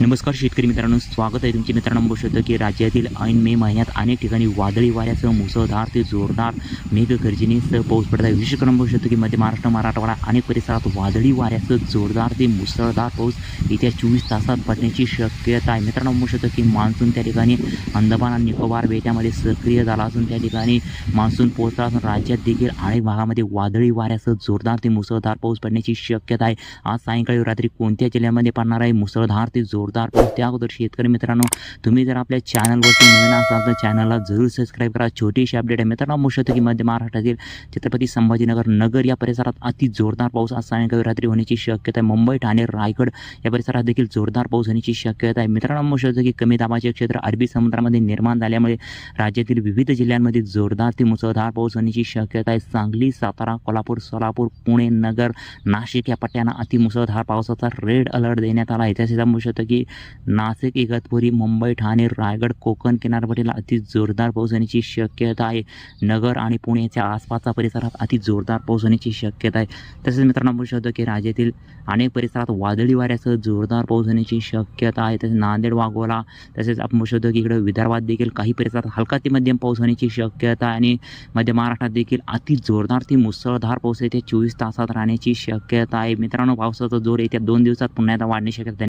नमस्कार शेतकरी मित्रांनो स्वागत आहे तुमचे मित्रांनो बघू शकतो की राज्यातील ऐन मे महिन्यात अनेक ठिकाणी वादळी वाऱ्यासह मुसळधार ते जोरदार मेघगर्जनेसह पाऊस पडत आहे. विशेष करून बघू शकतो की मध्य महाराष्ट्र मराठवाडा अनेक परिसरात वादळी वाऱ्यासह जोरदार ते मुसळधार पाऊस येत्या चोवीस तासात पडण्याची शक्यता आहे. मित्रांनो बघू शकतो की मान्सून त्या ठिकाणी अंदमान आणि निकोबार बेटामध्ये सक्रिय झाला असून त्या ठिकाणी मान्सून पोहोचला असून राज्यात देखील अनेक भागामध्ये वादळी वाऱ्यासह जोरदार ते मुसळधार पाऊस पडण्याची शक्यता आहे. आज सायंकाळी रात्री कोणत्या जिल्ह्यामध्ये पडणार आहे? मुसळधार ते जोर जोरदार पाऊस त्या अगोदर शेतकरी मित्रांनो तुम्ही जर आपल्या चॅनलवरती नवीन असाल तर चॅनलला जरूर सबस्क्राईब करा. छोटीशी अपडेट आहे मित्रांनो मुशतकी की मध्य महाराष्ट्रातील छत्रपती संभाजीनगर नगर या परिसरात अति जोरदार पाऊस आज सायंकाळी रात्री होण्याची शक्यता आहे. मुंबई ठाणे रायगड या परिसरात देखील जोरदार पाऊस होण्याची शक्यता आहे. मित्रांनो म्हणू की कमी दाबाचे क्षेत्र अरबी समुद्रामध्ये निर्माण झाल्यामुळे राज्यातील विविध जिल्ह्यांमध्ये जोरदार ते मुसळधार पाऊस होण्याची शक्यता आहे. सांगली सातारा कोल्हापूर सोलापूर पुणे नगर नाशिक या पट्ट्यांना अतिमुसळधार पावसाचा रेड अलर्ट देण्यात आला आहे. तसेच म्हणू शकतो की नाशिक इगतपुरी मुंबई ठाणे रायगड कोकण किनारपट्टीला अति जोरदार पाऊस होण्याची शक्यता आहे. नगर आणि पुण्याच्या आसपासच्या परिसरात अति जोरदार पाऊस होण्याची शक्यता आहे. तसेच मित्रांनो म्हणू शकतो की राज्यातील अनेक परिसरात वादळी वाऱ्यासह जोरदार पाऊस होण्याची शक्यता आहे. तसेच नांदेड वाघोला तसेच आपण म्हणू शकतो की इकडे विदर्भात देखील काही परिसरात हलका ते मध्यम पाऊस होण्याची शक्यता आहे. आणि मध्य महाराष्ट्रात देखील अति जोरदार ते मुसळधार पाऊस येते चोवीस तासात राहण्याची शक्यता आहे. मित्रांनो पावसाचा जोर येत्या दोन दिवसात पुन्हा एकदा वाढण्याची शक्यता